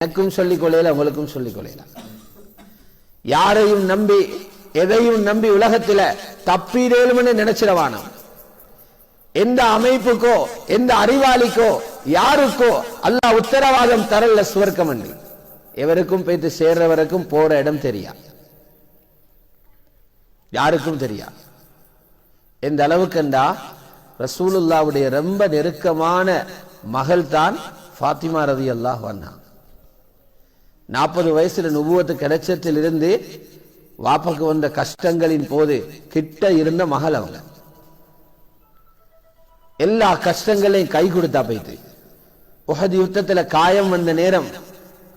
எனக்கும் சொல்லிக் கொள்ளையில உங்களுக்கும் சொல்லிக் கொள்ளையில. யாரையும் நம்பி எதையும் நம்பி உலகத்துல தப்பிடேலும்னு நினைச்சிடவானோம் எந்த அமைப்புக்கோ எந்த அறிவாளிக்கோ யாருக்கோ அல்லாஹ் உத்தரவாதம் தரல சுவர்க்கம் அண்டி எவருக்கும் போயிட்டு சேர்றவருக்கும் போற இடம் தெரியா? யாருக்கும் தெரியா? எந்த அளவுக்குண்டா ரசூலுல்லாவுடைய ரொம்ப நெருக்கமான மகள் தான் ஃபாத்திமா ரவி அல்லாஹ் வண்ணா நாற்பது வயசுல நுபுவத்து கிடைச்சதிலிருந்து வாப்பக்கு வந்த கஷ்டங்களின் போது கிட்ட இருந்த மகள் அவங்க. எல்லா கஷ்டங்களையும் கை கொடுத்தா போயிட்டு. உகது யுத்தத்துல காயம் வந்த நேரம்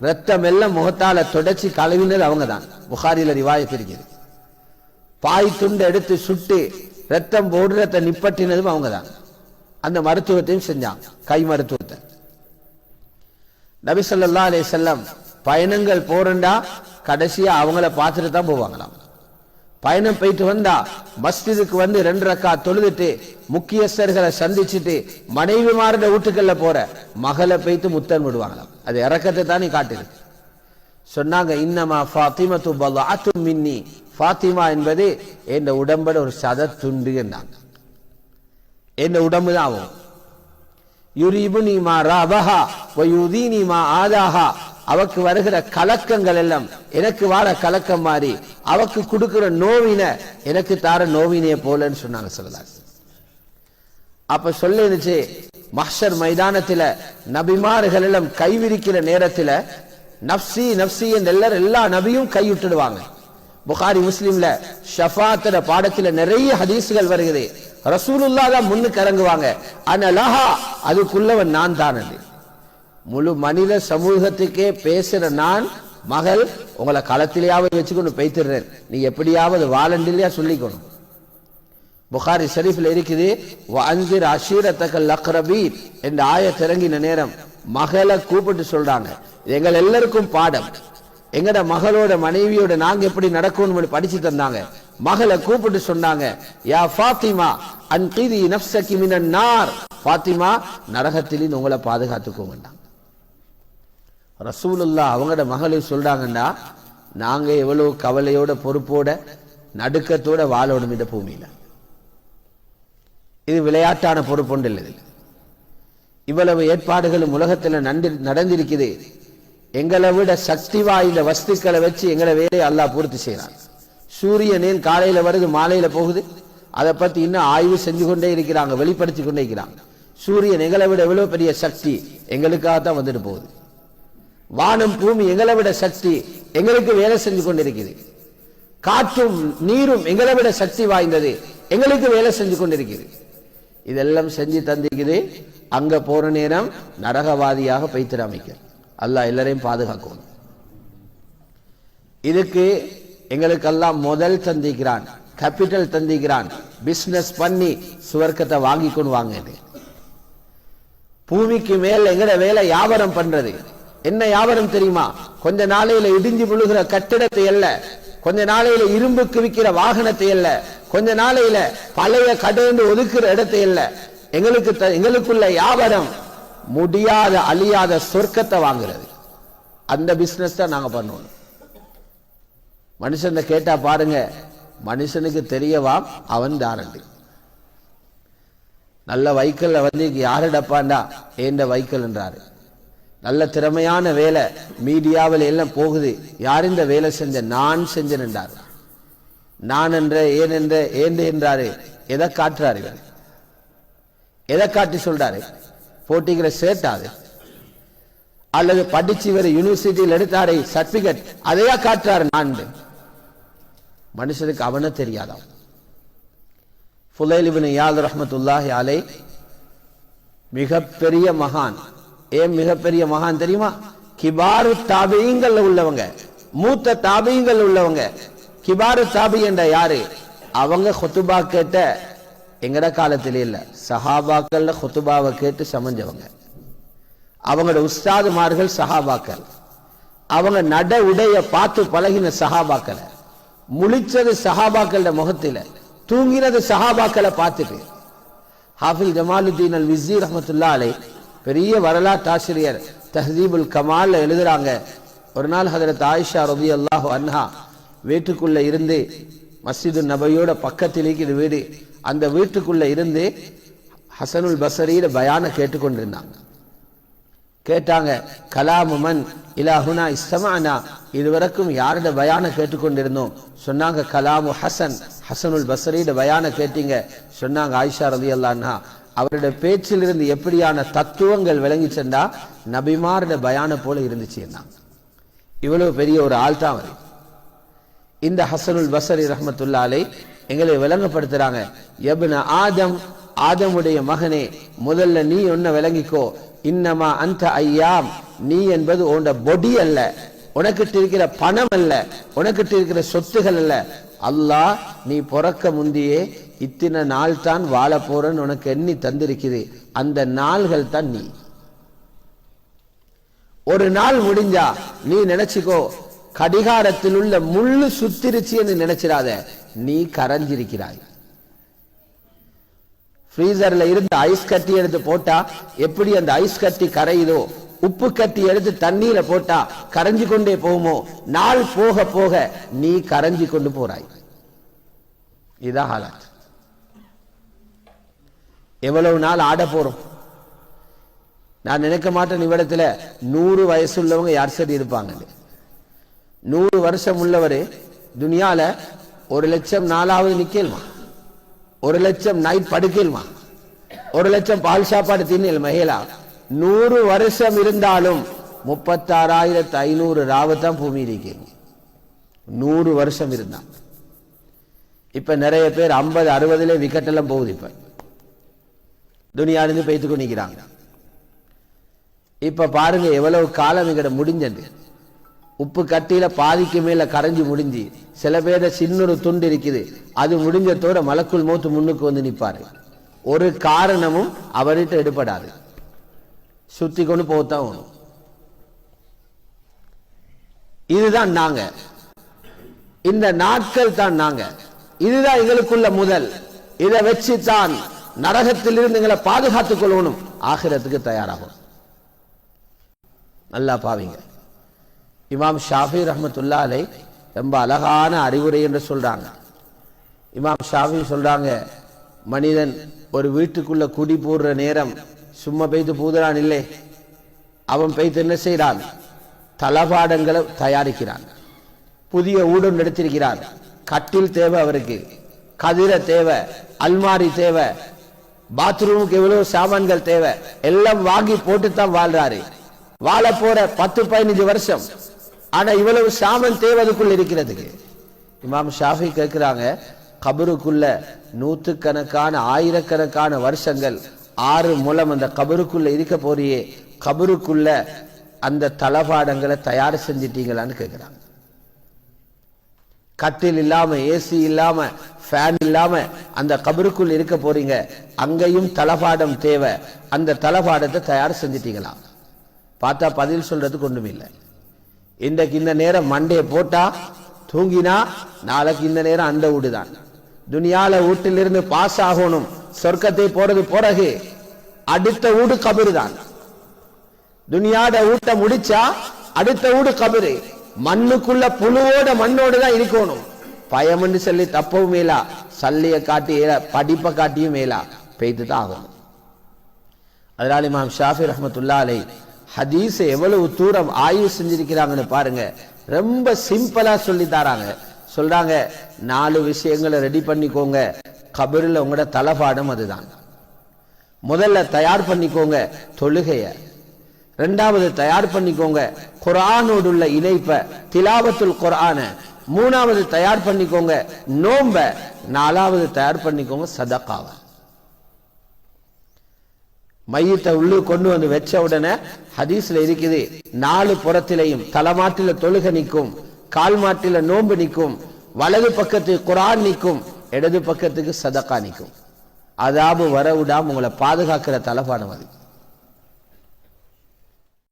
ரத்தம் எல்லாம் முகத்தால தொடச்சி கழுவினது அவங்க தான் புகாரில ரிவாயத் இருக்குது பாய் துண்டை எடுத்து சுட்டு ரத்தம் போடுறத நிப்பட்டினதும் அவங்க தான் அந்த மருத்துவத்தையும் செஞ்சாங்க. கை மருத்துவத்தை. நபி ஸல்லல்லாஹு அலைஹி பயணங்கள் போறண்டா கடைசியா அவங்கள பார்த்துட்டு தான் போவாங்களாம். பயணம் போயிட்டு வந்தா மஸ்ஜிதுக்கு வந்து ரெண்டு ரக்கா தொழுதுட்டு முக்கியஸ்தர்களை சந்திச்சுட்டு மனைவிமாரோட வீட்டுக்கள்ல போற மகளை போயிட்டு முத்தன் விடுவாங்களாம். அது இறக்கத்தை தானே காட்டுது. சொன்னாங்க இன்னமா ஃபாத்திமத்து பலாத்து மின்னி. ஃபாத்திமா என்பது என் உடம்பட ஒரு சத துண்டு என்றாங்க என் உடம்பு தான் ஆகும். யுரிபு மா ராபஹா வயுதீனி மா ஆதாஹா அவக்கு வருகிற கலக்கங்கள் எல்லாம் எனக்கு வார கலக்கம் மாறி அவக்கு கொடுக்கிற நோவின எனக்கு தார நோவினைய போலன்னு சொன்னாங்க சொல்லலாம் அப்ப சொல்லிருச்சு மஹர் மைதானத்துல நபிமார்கள் எல்லாம் கைவிரிக்கிற நேரத்துல நப்சி நப்சி என்ற எல்லாரும் எல்லா நபியும் கைவிட்டுடுவாங்க புகாரி முஸ்லீம்ல ஷஃபாத்திர பாடத்துல நிறைய ஹதீஸ்கள் வருகிறது. ரசூலுல்லா தான் முன்னுக்கு இறங்குவாங்க. அனலஹா அதுக்குள்ளவன் நான் தான் அது. முழு மனித சமூகத்துக்கே பேசுற நான் மகள் உங்களை களத்திலேயாவது வச்சுக்கொண்டு பேய்த்திடுறேன். நீ எப்படியாவது வாலண்டிலையா சொல்லிக்கணும். புகாரி ஷரீஃப்ல இருக்குது அஞ்சிர் அஷீரத்தக்கல் அக்ரபி என்ற ஆய திறங்கின நேரம் மகளை கூப்பிட்டு சொல்றாங்க. எங்கள் எல்லாருக்கும் பாடம். எங்கட மகளோட மனைவியோட நாங்க எப்படி நடக்கணும்னு படிச்சு தந்தாங்க. மகளை கூப்பிட்டு சொன்னாங்க யா ஃபாத்திமா அன்கிதி நப்சகி மினன் நார். ஃபாத்திமா நரகத்திலிருந்து உங்களை பாதுகாத்துக்கோங்கண்டாங்க ரசூலுல்லா அவங்களோட மகளை சொல்கிறாங்கன்னா நாங்கள் எவ்வளோ கவலையோட பொறுப்போட நடுக்கத்தோட வாழணும் இந்த பூமியில். இது விளையாட்டான பொறுப்புண்டு இல்லை இவ்வளவு ஏற்பாடுகளும் உலகத்தில் நன்றி நடந்திருக்குது. எங்களை விட சக்தி வாய்ந்த வஸ்துக்களை வச்சு எங்களை வேலையை அல்லாஹ் பூர்த்தி செய்கிறான். சூரியனேன் காலையில் வருது மாலையில் போகுது. அதை பற்றி இன்னும் ஆய்வு செஞ்சு கொண்டே இருக்கிறாங்க வெளிப்படுத்தி கொண்டே இருக்கிறாங்க. சூரியன் எங்களை விட எவ்வளோ பெரிய சக்தி எங்களுக்காக தான் வந்துட்டு போகுது. வானம் பூமி எங்களை விட சக்தி எங்களுக்கு வேலை செஞ்சு கொண்டிருக்குது. காற்றும் நீரும் எங்களை விட சக்தி வாய்ந்தது எங்களுக்கு வேலை செஞ்சு கொண்டிருக்குது. இதெல்லாம் செஞ்சு தந்திக்குது. அங்க போற நேரம் நரகவாதியாக பைத்திர அமைக்க அல்லாஹ் எல்லாரையும் பாதுகாக்கும் இதுக்கு எங்களுக்கெல்லாம் முதல் தந்திக்கிறான் கேபிட்டல் தந்திக்கிறான். பிசினஸ் பண்ணி சுவர்க்கத்தை வாங்கிக்கொண்டு வாங்க பூமிக்கு மேல் எங்கட வேலை வியாபாரம் பண்றது. என்ன வியாபாரம் தெரியுமா? கொஞ்ச நாளையில இடிஞ்சு விழுகிற கட்டிடத்தை அல்ல. கொஞ்ச நாளையில இரும்புக்கு விற்கிற வாகனத்தை அல்ல. கொஞ்ச நாளையில பழைய கடந்து ஒதுக்குற இடத்தை அல்ல. எங்களுக்கு த- எங்களுக்குள்ள வியாபாரம் முடியாத அழியாத சொர்க்கத்தை வாங்குறது. அந்த பிசினஸ் தான் நாங்க பண்ணுவோம். மனுஷன் கேட்டா பாருங்க மனுஷனுக்கு தெரியவாம் அவன் தாரண்டி. நல்ல வைக்கல்ல வந்து யாரிடப்பாண்டா ஏண்ட வைக்கல் என்றாரு நல்ல திறமையான வேலை. மீடியாவில் எல்லாம் போகுது. யார் இந்த வேலை செஞ்ச? நான் செஞ்சேன் என்றார். நான் என்ற ஏன் என்ற ஏண்டு என்றாரு? எதை காட்டுறாரு இவர்? எதை காட்டி சொல்றாரு? போட்டிக்கிற சேட்டாது அல்லது படிச்சு இவர் யூனிவர்சிட்டியில் எடுத்தாரே சர்டிபிகேட் அதையா காட்டுறாரு நான்? மனுஷனுக்கு அவனை தெரியாதான் ஃபுலைல் இப்னு யாத் யாலை அலை மிகப்பெரிய மகான். ஏன் மிகப்பெரிய மகான் தெரியுமா? கிபாரு தாபியங்கள்ல உள்ளவங்க. மூத்த தாபியங்கள் உள்ளவங்க. கிபாரு தாபி என்ற யாரு? அவங்க ஹொத்துபா கேட்ட எங்கட காலத்திலே இல்ல. சஹாபாக்கள்ல ஹொத்துபாவை கேட்டு சமைஞ்சவங்க. அவங்களோட உஸ்தாதுமார்கள் சஹாபாக்கள். அவங்க நட உடைய பார்த்து பழகின சஹாபாக்களை. முழிச்சது சஹாபாக்களோட முகத்தில. தூங்கினது சஹாபாக்களை பார்த்துட்டு. ஹாஃபில் ஜமாலுதீன் அல் விசீர் அஹமத்துல்லா அலை பெரிய வரலாற்று ஆசிரியர் தஹதீபுல் கமால்ல எழுதுறாங்க. ஒரு நாள் ஹதரத் ஆயிஷா ரதி அல்லாஹு அன்ஹா வீட்டுக்குள்ள இருந்து மஸ்ஜிது நபையோட பக்கத்தில் இருக்கிற வீடு. அந்த வீட்டுக்குள்ள இருந்து ஹசனுல் பசரியிட பயான கேட்டுக்கொண்டிருந்தாங்க கேட்டாங்க கலாமுமன் இலாஹுனா இஸ்தமானா இதுவரைக்கும் யாரோட பயான கேட்டுக்கொண்டிருந்தோம். சொன்னாங்க கலாமு ஹசன். ஹசனுல் பசரியிட பயான கேட்டீங்க. சொன்னாங்க ஆயிஷா ரதி அல்லான்னா அவருடைய பேச்சிலிருந்து எப்படியான தத்துவங்கள் விளங்கி சென்றா நபிமாரோட பயான போல இருந்துச்சு இவ்வளவு பெரிய ஒரு ஆள் தான் அவர். இந்த ஹசனுல் பசரி ரஹமத்துல்லாலை எங்களை விளங்கப்படுத்துறாங்க. எப்ன ஆதம் ஆதமுடைய மகனே முதல்ல நீ ஒன்ன விளங்கிக்கோ. இன்னமா அந்த ஐயாம் நீ என்பது உன்னோட பொடி அல்ல. உனக்கிட்ட இருக்கிற பணம் அல்ல. உனக்கிட்ட இருக்கிற சொத்துகள் அல்ல. அல்லாஹ் நீ பிறக்க முந்தியே இத்தனை நாள் தான் வாழ போறேன்னு உனக்கு எண்ணி தந்திருக்குது. அந்த நாள்கள் தான் நீ. ஒரு நாள் முடிஞ்சா நீ நினைச்சுக்கோ கடிகாரத்தில் உள்ள முள்ளு சுத்திருச்சுன்னு நினைச்சிடாத. நீ கரைஞ்சிருக்கிறாய். ஃப்ரீசர்ல இருந்து ஐஸ் கட்டி எடுத்து போட்டா எப்படி அந்த ஐஸ் கட்டி கரையுதோ உப்பு கட்டி எடுத்து தண்ணீர போட்டா கரைஞ்சு கொண்டே போகுமோ நாள் போக போக நீ கரைஞ்சு கொண்டு போறாய். இதான் ஹாலாத். எவ்வளவு நாள் ஆட போகிறோம் நான் நினைக்க மாட்டேன் நிமிடத்தில் நூறு வயசு உள்ளவங்க யார் சரி இருப்பாங்க நூறு வருஷம் உள்ளவர் துனியாவில் ஒரு லட்சம் நாலாவது நிற்கலுமா ஒரு லட்சம் நைட் படுக்கலுமா. ஒரு லட்சம் பால் சாப்பாடு தின்னல் மகேலா நூறு வருஷம் இருந்தாலும் முப்பத்தாறாயிரத்து ஐநூறு ராவு தான் பூமி இருக்கீங்க நூறு வருஷம் இருந்தான் இப்போ நிறைய பேர் ஐம்பது அறுபதுல விக்கெட்டெல்லாம் போகுது இப்போ. துனியாலிருந்து பேத்துக்கு கொண்டிருக்கிறாங்க இப்ப பாருங்க எவ்வளவு காலம் எங்கட முடிஞ்சது. உப்பு கட்டியில பாதிக்கு மேல கரைஞ்சி முடிஞ்சு சில பேர சின்னொரு துண்டு இருக்குது. அது முடிஞ்சதோட மலக்குள் மூத்து முன்னுக்கு வந்து நிப்பாரு. ஒரு காரணமும் அவர்கிட்ட எடுபடாது. சுத்தி கொண்டு போகத்தான் வேணும். இதுதான் நாங்க. இந்த நாட்கள் தான் நாங்க. இதுதான் எங்களுக்குள்ள முதல். இதை வச்சு தான் நரகத்திலிருந்து எங்களை பாதுகாத்துக் கொள்ளணும். ஆகிரத்துக்கு தயாராகும். நல்லா பாவீங்க. இமாம் ஷாஃபி ரஹமத்துல்லாலை ரொம்ப அழகான அறிவுரை என்று சொல்றாங்க. இமாம் ஷாஃபி சொல்றாங்க மனிதன் ஒரு வீட்டுக்குள்ள குடி போடுற நேரம் சும்மா பெய்து பூதுறான் இல்லை. அவன் பெய்து என்ன செய்கிறான் தளபாடங்களை தயாரிக்கிறான். புதிய ஊடம் நடத்திருக்கிறான் கட்டில் தேவை அவருக்கு. கதிர தேவை. அல்மாரி தேவை. பாத்ரூமுக்கு எவ்வளவு சாமான்கள் தேவை? எல்லாம் வாங்கி போட்டு தான் வாழ்றாரு. வாழ போற பத்து பதினஞ்சு வருஷம். ஆனா இவ்வளவு சாமான் தேவை அதுக்குள்ள இருக்கிறதுக்கு. இமாம் ஷாஃபி கேட்கிறாங்க கபருக்குள்ள நூற்றுக்கணக்கான ஆயிரக்கணக்கான வருஷங்கள் ஆறு மூலம் அந்த கபருக்குள்ள இருக்க போறியே. கபருக்குள்ள அந்த தளபாடங்களை தயார் செஞ்சிட்டீங்களான்னு கேட்கிறாங்க. கட்டில் இல்லாமல் ஏசி இல்லாமல் ஃபேன் இல்லாமல் அந்த கபருக்குள் இருக்க போறீங்க. அங்கேயும் தலைபாடம் தேவை. அந்த தலைபாடத்தை தயார் செஞ்சிட்டீங்களா? பார்த்தா பதில் சொல்றதுக்கு ஒன்றும் இல்லை. இன்றைக்கு இந்த நேரம் மண்டே போட்டால் தூங்கினா நாளைக்கு இந்த நேரம் அந்த வீடு தான் துனியால வீட்டிலிருந்து பாஸ் ஆகணும். சொர்க்கத்தை போறது பிறகு. அடுத்த வீடு கபரு தான் துனியாட வீட்டை முடிச்சா அடுத்த வீடு கபரு. மண்ணுக்குள்ள புழுவோட மண்ணோடு தான் இருக்கணும். பயம்னு சொல்லி தப்பவும் மேலா சல்லியை காட்டி படிப்பை காட்டியும் மேலா பெய்து தான் ஆகணும். அதனால இமாம் ஷாஃபி ரஹமத்துல்லா அலை ஹதீஸ் எவ்வளவு தூரம் ஆய்வு செஞ்சிருக்கிறாங்கன்னு பாருங்க. ரொம்ப சிம்பிளா சொல்லி தராங்க. சொல்றாங்க நாலு விஷயங்களை ரெடி பண்ணிக்கோங்க. கபரில் உங்களோட தலபாடம் அதுதான். முதல்ல தயார் பண்ணிக்கோங்க தொழுகையை. ரெண்டாவது தயார் பண்ணிக்கோங்க. குரானோடு உள்ள இணைப்பை திலாவத்துல் குரான மூணாவது தயார் பண்ணிக்கோங்க. நோம்ப. நாலாவது தயார் பண்ணிக்கோங்க சதக்காவை மையத்தை உள்ளு கொண்டு வந்து வச்ச உடனே ஹதீஸ்ல இருக்குது. நாலு புறத்திலையும் தலைமாட்டில தொழுக நிற்கும். கால் மாட்டில நோன்பு நிற்கும். வலது பக்கத்துக்கு குரான் நிற்கும். இடது பக்கத்துக்கு சதக்கா நிற்கும். அதாவது வர விடாம உங்களை பாதுகாக்கிற தலபாடம் அது.